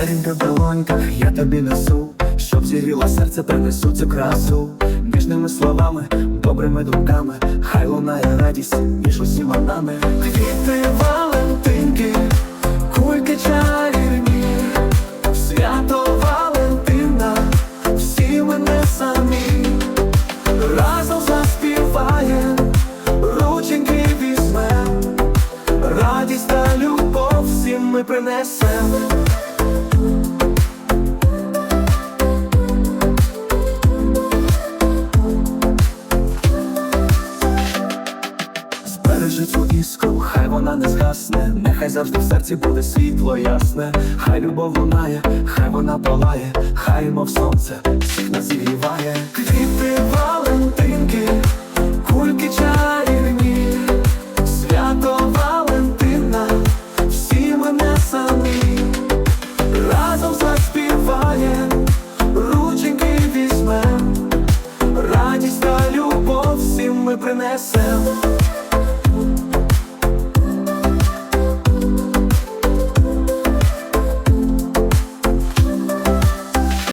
Серінка в долоньках, я тобі несу, щоб зігріло серце, принесу цю красу Ніжними словами, добрими думками, хай лунає радість між усіма нами. Квіти, Валентинки, кульки чарівні, свято Валентина, всі ми не самі, разом заспіваєм, рученьки візьмем, радість та любов всім ми принесем. Іскру, хай вона не згасне, нехай завжди в серці буде світло ясне, хай любов лунає, хай вона палає, хай мов сонце всіх нас зігріває. Квіти, Валентинки, кульки чарівні,